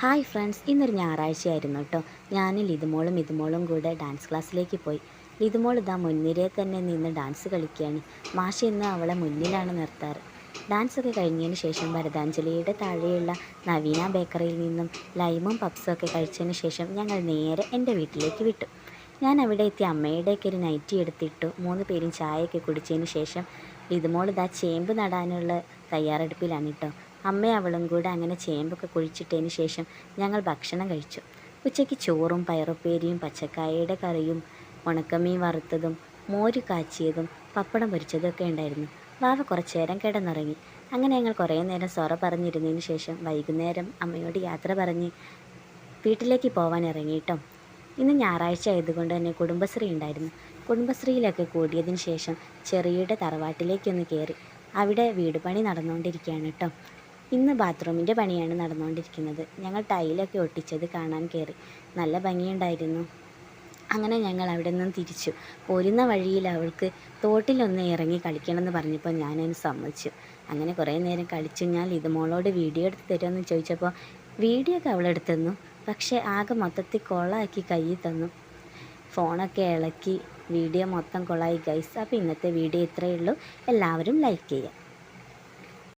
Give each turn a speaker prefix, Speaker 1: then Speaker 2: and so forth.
Speaker 1: Hi friends ഇന്നൊരു ഞായറാഴ്ചയായിരുന്നു കേട്ടോ ഞാൻ ലിതുമോളും ഇതുമോളും കൂടെ ഡാൻസ് ക്ലാസ്സിലേക്ക് പോയി. ലിതുമോൾ ഇതാ മുൻനിരയെ തന്നെ നിന്ന് ഡാൻസ് കളിക്കുകയാണ് മാഷി ഇന്ന് അവളെ മുന്നിലാണ് നിർത്താറ്. ഡാൻസ് ഒക്കെ കഴിഞ്ഞതിന് ശേഷം ഭരതാഞ്ജലിയുടെ താഴെയുള്ള നവീന ബേക്കറിയിൽ നിന്നും ലൈമും പപ്സും ഒക്കെ കഴിച്ചതിന് ശേഷം ഞങ്ങൾ നേരെ എന്റെ വീട്ടിലേക്ക് വിട്ടു. ഞാൻ അവിടെ എത്തി അമ്മയുടെയൊക്കെ ഒരു നൈറ്റി എടുത്തിട്ടു. മൂന്ന് പേരും ചായയൊക്കെ കുടിച്ചതിന് ശേഷം ലിതുമോൾ ഇതാ ചേമ്പ് നടാനുള്ള തയ്യാറെടുപ്പിലാണ് കേട്ടോ. അമ്മ അവളും കൂടെ അങ്ങനെ ചേമ്പൊക്കെ കുഴിച്ചിട്ടതിന് ശേഷം ഞങ്ങൾ ഭക്ഷണം കഴിച്ചു. ഉച്ചയ്ക്ക് ചോറും പയറുപ്പേരിയും പച്ചക്കായയുടെ കറിയും ഉണക്കമീൻ വറുത്തതും മോര് കാച്ചിയതും പപ്പടം പൊരിച്ചതൊക്കെ ഉണ്ടായിരുന്നു. വാവ കുറച്ചു നേരം കിടന്നുറങ്ങി. അങ്ങനെ ഞങ്ങൾ കുറേ നേരം സൊറ പറഞ്ഞിരുന്നതിന് ശേഷം വൈകുന്നേരം അമ്മയോട് യാത്ര പറഞ്ഞ് വീട്ടിലേക്ക് പോകാൻ ഇറങ്ങിയിട്ടോ ഇന്ന് ഞായറാഴ്ച ആയതുകൊണ്ട് തന്നെ കുടുംബശ്രീ ഉണ്ടായിരുന്നു. കുടുംബശ്രീയിലൊക്കെ കൂടിയതിന് ശേഷം ചെറിയുടെ തറവാട്ടിലേക്കൊന്ന് കയറി. അവിടെ വീട് പണി നടന്നുകൊണ്ടിരിക്കുകയാണ് കേട്ടോ. ഇന്ന് ബാത്റൂമിന്റെ പണിയാണ് നടന്നുകൊണ്ടിരിക്കുന്നത്. ഞങ്ങൾ ടൈലൊക്കെ ഒട്ടിച്ചത് കാണാൻ കയറി. നല്ല ഭംഗിയുണ്ടായിരുന്നു. അങ്ങനെ ഞങ്ങൾ അവിടെ നിന്നും തിരിച്ചു. പോരുന്ന വഴിയിൽ അവൾക്ക് തോട്ടിലൊന്ന് ഇറങ്ങി കളിക്കണമെന്ന് പറഞ്ഞപ്പോൾ ഞാനതിന് സമ്മതിച്ചു. അങ്ങനെ കുറേ നേരം കളിച്ചു. ഞാൻ ഇത് മോളോട് വീഡിയോ എടുത്ത് തരുമെന്ന് ചോദിച്ചപ്പോൾ വീഡിയോ ഒക്കെ അവളെടുത്തു പക്ഷേ ആകെ മൊത്തത്തിൽ കൊളാക്കി കയ്യിൽ തന്നു. ഫോണൊക്കെ ഇളക്കി വീഡിയോ മൊത്തം കൊള്ളായി ഗൈസ് അപ്പോൾ ഇന്നത്തെ വീഡിയോ ഇത്രയേ ഉള്ളൂ. എല്ലാവരും ലൈക്ക് ചെയ്യുക.